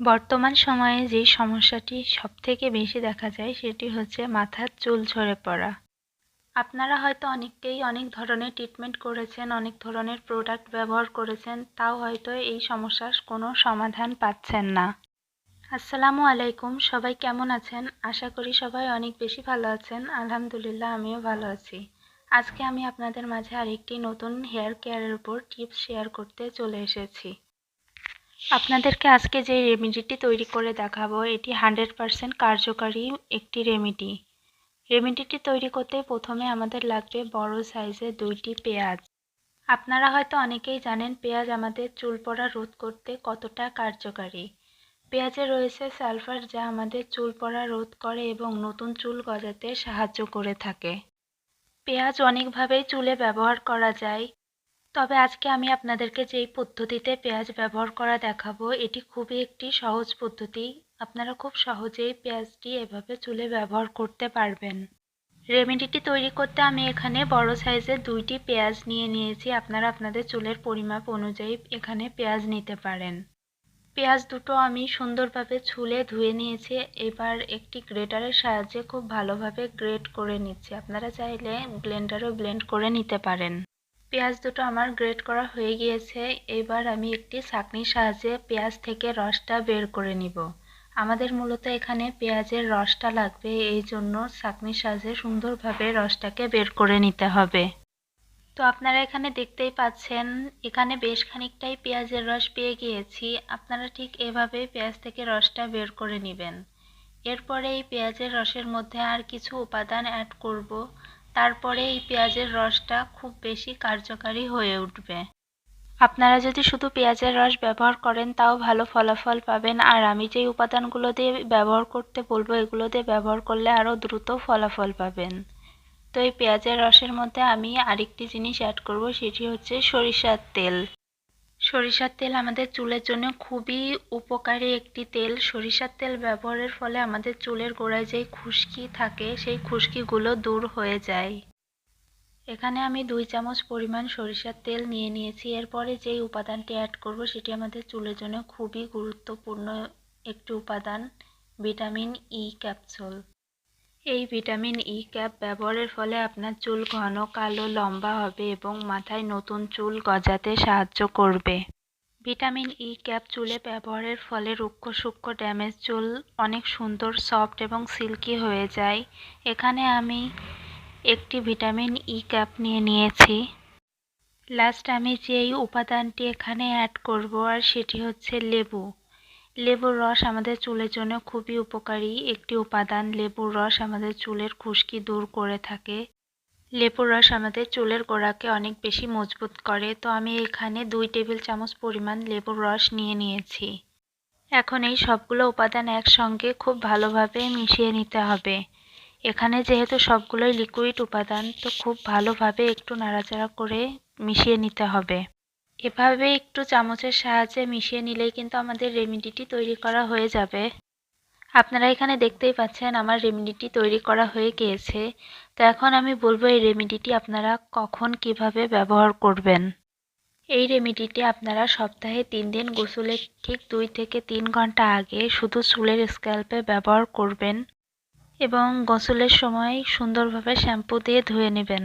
বর্তমান সময়ে যে সমস্যাটি সবথেকে বেশি দেখা যায় সেটি হচ্ছে মাথার চুল ঝরে পড়া। আপনারা হয়তো অনেকেই অনেক ধরনের ট্রিটমেন্ট করেছেন, অনেক ধরনের প্রোডাক্ট ব্যবহার করেছেন, তাও হয়তো এই সমস্যার কোনো সমাধান পাচ্ছেন না। আসসালামু আলাইকুম, সবাই কেমন আছেন? আশা করি সবাই অনেক বেশি ভালো আছেন। আলহামদুলিল্লাহ, আমিও ভালো আছি। আজকে আমি আপনাদের মাঝে আরেকটি নতুন হেয়ার কেয়ারের উপর টিপস শেয়ার করতে চলে এসেছি। আপনাদেরকে আজকে যে রেমেডিটি তৈরি করে দেখাবো, এটি হান্ড্রেড পারসেন্ট কার্যকারী একটি রেমেডি রেমেডিটি তৈরি করতে প্রথমে আমাদের লাগবে বড় সাইজের দুইটি পেঁয়াজ। আপনারা হয়তো অনেকেই জানেন পেঁয়াজ আমাদের চুল পড়া রোধ করতে কতটা কার্যকারী। পেঁয়াজে রয়েছে সালফার যা আমাদের চুল পড়া রোধ করে এবং নতুন চুল গজাতে সাহায্য করে থাকে। পেঁয়াজ অনেকভাবেই চুলে ব্যবহার করা যায়। তবে আজকে আমি আপনাদেরকে যেই পদ্ধতিতে পেঁয়াজ ব্যবহার করা দেখাবো, এটি খুবই একটি সহজ পদ্ধতি। আপনারা খুব সহজেই পেঁয়াজটি এভাবে চুলে ব্যবহার করতে পারবেন। রেমেডিটি তৈরি করতে আমি এখানে বড় সাইজের দুইটি পেঁয়াজ নিয়ে নিয়েছি। আপনারা আপনাদের চুলের পরিমাপ অনুযায়ী এখানে পেঁয়াজ নিতে পারেন। পেঁয়াজ দুটো আমি সুন্দরভাবে ছুলে ধুয়ে নিয়েছি। এবার একটি গ্রেটারের সাহায্যে খুব ভালোভাবে গ্রেট করে নিচ্ছি। আপনারা চাইলে ব্লেন্ডারও ব্লেন্ড করে নিতে পারেন। পেঁয়াজ দুটো আমার গ্রেট করা হয়ে গিয়েছে। এবার আমি একটি ছাঁকনির সাহায্যে পেঁয়াজ থেকে রসটা বের করে নিব। আমাদের মূলত এখানে পেঁয়াজের রসটা লাগবে, এই জন্য ছাঁকনির সাহায্যে সুন্দরভাবে রসটাকে বের করে নিতে হবে। তো আপনারা এখানে দেখতেই পাচ্ছেন, এখানে বেশ খানিকটাই পেঁয়াজের রস পেয়ে গিয়েছি। আপনারা ঠিক এভাবে পেঁয়াজ থেকে রসটা বের করে নেবেন। এরপরে এই পেঁয়াজের রসের মধ্যে আর কিছু উপাদান অ্যাড করব। তারপরে এই পেঁয়াজের রসটা খুব বেশি কার্যকারী হয়ে উঠবে। আপনারা যদি শুধু পেঁয়াজের রস ব্যবহার করেন, তাও ভালো ফলাফল পাবেন। আর আমি যেই উপাদানগুলো দিয়ে ব্যবহার করতে বলব, এগুলো দিয়ে ব্যবহার করলে আরও দ্রুত ফলাফল পাবেন। তো এই পেঁয়াজের রসের মধ্যে আমি আরেকটি জিনিস অ্যাড করব, সেটি হচ্ছে সরিষার তেল। সরিষার তেল আমাদের চুলের জন্য খুবই উপকারী একটি তেল। সরিষার তেল ব্যবহারের ফলে আমাদের চুলের গোড়ায় যেই খুশকি থাকে, সেই খুশকিগুলো দূর হয়ে যায়। এখানে আমি দুই চামচ পরিমাণ সরিষার তেল নিয়ে নিয়েছি। এরপরে যেই উপাদানটি অ্যাড করব, সেটি আমাদের চুলের জন্য খুবই গুরুত্বপূর্ণ একটি উপাদান, ভিটামিন ই ক্যাপসুল এই ভিটামিন ই ক্যাপ ব্যবহারের ফলে আপনার চুল ঘন, কালো, লম্বা হবে এবং মাথায় নতুন চুল গজাতে সাহায্য করবে। ভিটামিন ই ক্যাপ চুলে ব্যবহারের ফলে রুক্ষ সূক্ষ্ম ড্যামেজ, চুল অনেক সুন্দর, সফট এবং সিল্কি হয়ে যায়। এখানে আমি একটি ভিটামিন ই ক্যাপ নিয়ে নিয়েছি। লাস্ট আমি যেই উপাদানটি এখানে অ্যাড করব আর সেটি হচ্ছে লেবু। লেবুর রস আমাদের চুলের জন্য খুবই উপকারী। একটি উপাদান লেবুর রস আমাদের চুলের খুশকি দূর করে থাকে। লেবুর রস আমাদের চুলের গোড়াকে অনেক বেশি মজবুত করে। তো আমি এখানে দুই টেবিল চামচ পরিমাণ লেবুর রস নিয়ে নিয়েছি। এখন এই সবগুলো উপাদান একসঙ্গে খুব ভালোভাবে মিশিয়ে নিতে হবে। এখানে যেহেতু সবগুলোই লিকুইড উপাদান, তো খুব ভালোভাবে একটু নাড়াচাড়া করে মিশিয়ে নিতে হবে। এভাবে একটু চামচের সাহায্যে মিশিয়ে নিলেই কিন্তু আমাদের রেমিডিটি তৈরি করা হয়ে যাবে। আপনারা এখানে দেখতেই পাচ্ছেন আমার রেমিডিটি তৈরি করা হয়ে গিয়েছে। তো এখন আমি বলব এই রেমিডিটি আপনারা কখন কীভাবে ব্যবহার করবেন। এই রেমিডিটি আপনারা সপ্তাহে তিন দিন গোসলের ঠিক দুই থেকে তিন ঘণ্টা আগে শুধু চুলের স্ক্যাল্পে ব্যবহার করবেন এবং গোসলের সময় সুন্দরভাবে শ্যাম্পু দিয়ে ধুয়ে নেবেন।